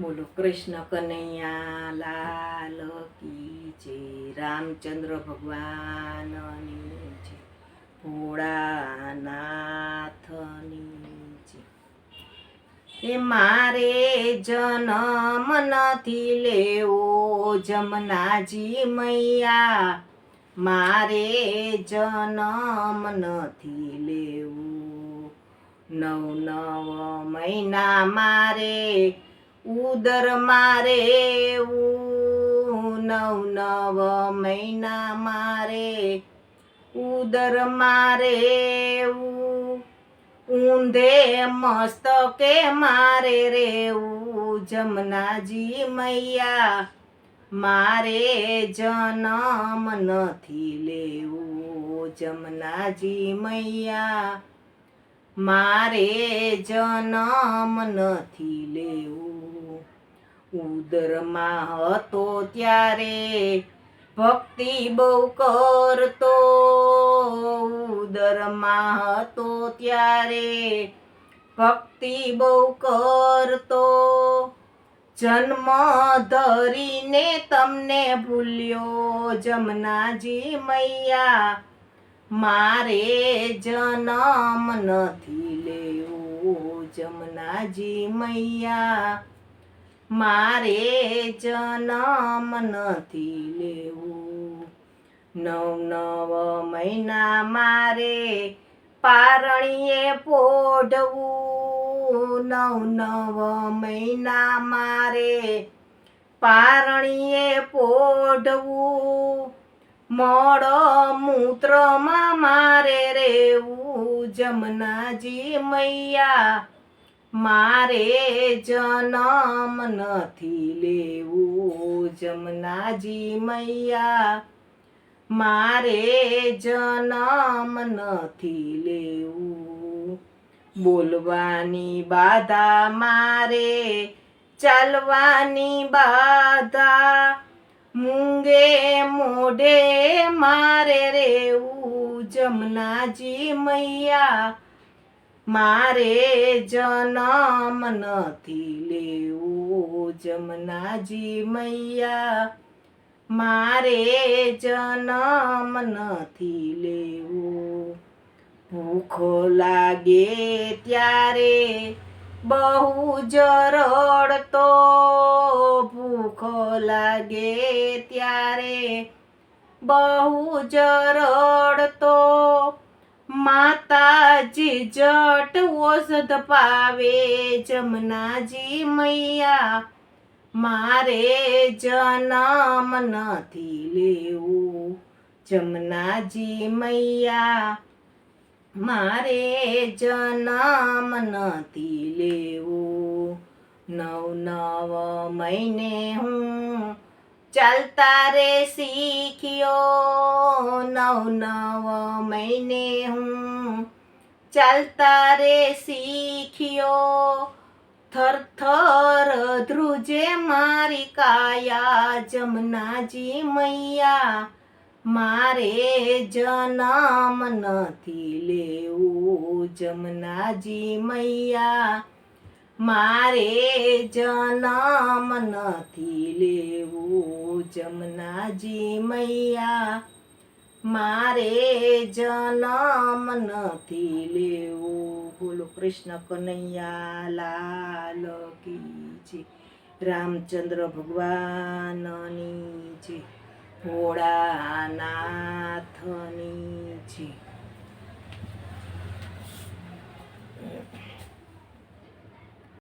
બોલો. કૃષ્ણ કનૈયા, લાલ કી જય રામચંદ્ર ભગવાનની જય. ભોળાનાથની જય. એ મારે જન્મ નથી લેવો, જમનાજી મૈયા. મારે જન્મ નથી લેવું. નવ નવ મહિના મારે ઉદર મારે નવ નવ મહિના મારે. ઉદર મારે ઊંધે મસ્તકે મારે રેવું જમનાજી મૈયા. મારે જન્મ નથી લેવું જમનાજી મૈયા. મારે જન્મ નથી લેવું. ઉદરમાં હતો ત્યારે ભક્તિ બહુ કરતો. ઉદરમાં હતો ત્યારે ભક્તિ બહુ કરતો. જન્મ ધરીને તમને ભૂલ્યો, જમનાજી મૈયા મારે જન્મ નથી લેવો જમનાજી મૈયા. મારે જન્મ નથી લેવું. નવ નવ મહિના મારે પારણીએ પોઢવું. નવ નવ મહિના મારે પારણીએ પોઢવું. મોડો મૂત્રમાં મારે રેવું જમનાજી મૈયા. મારે જન્મ નથી લેવું જમનાજી મૈયા. મારે જન્મ નથી લેવું. બોલવાની બાધા મારે, ચાલવાની બાધા. મૂંગે મોઢે મારે રેવું જમનાજી મૈયા મારે જનમ નથી લેવું જમનાજી મૈયા મારે જનમ નથી લેવું ભૂખો લાગે ત્યારે બહુ જરડતો લાગે ત્યારે બહુ જ રડતો માતાજી જટ ઓષધ પાવે જમનાજી મૈયા. મારે જન્મ નથી લેવું જમનાજી મૈયા. મારે જન્મ નથી લેવું નવ નવ મહિને હું ચાલતા રે શીખ્યો નવ નવ મહિને હું ચાલતા રે શીખ્યો થર થર ધ્રુજે મારી કાયા જમનાજી મૈયા મારે જન્મ નથી લેવું જમનાજી મૈયા મારે જન્મ નથી લેવું જમનાજી મૈયા. મારે જન્મ નથી લેવું. બોલો કૃષ્ણ કનૈયા લાલ કી છે રામચંદ્ર ભગવાનની છે ભોળાનાથની છે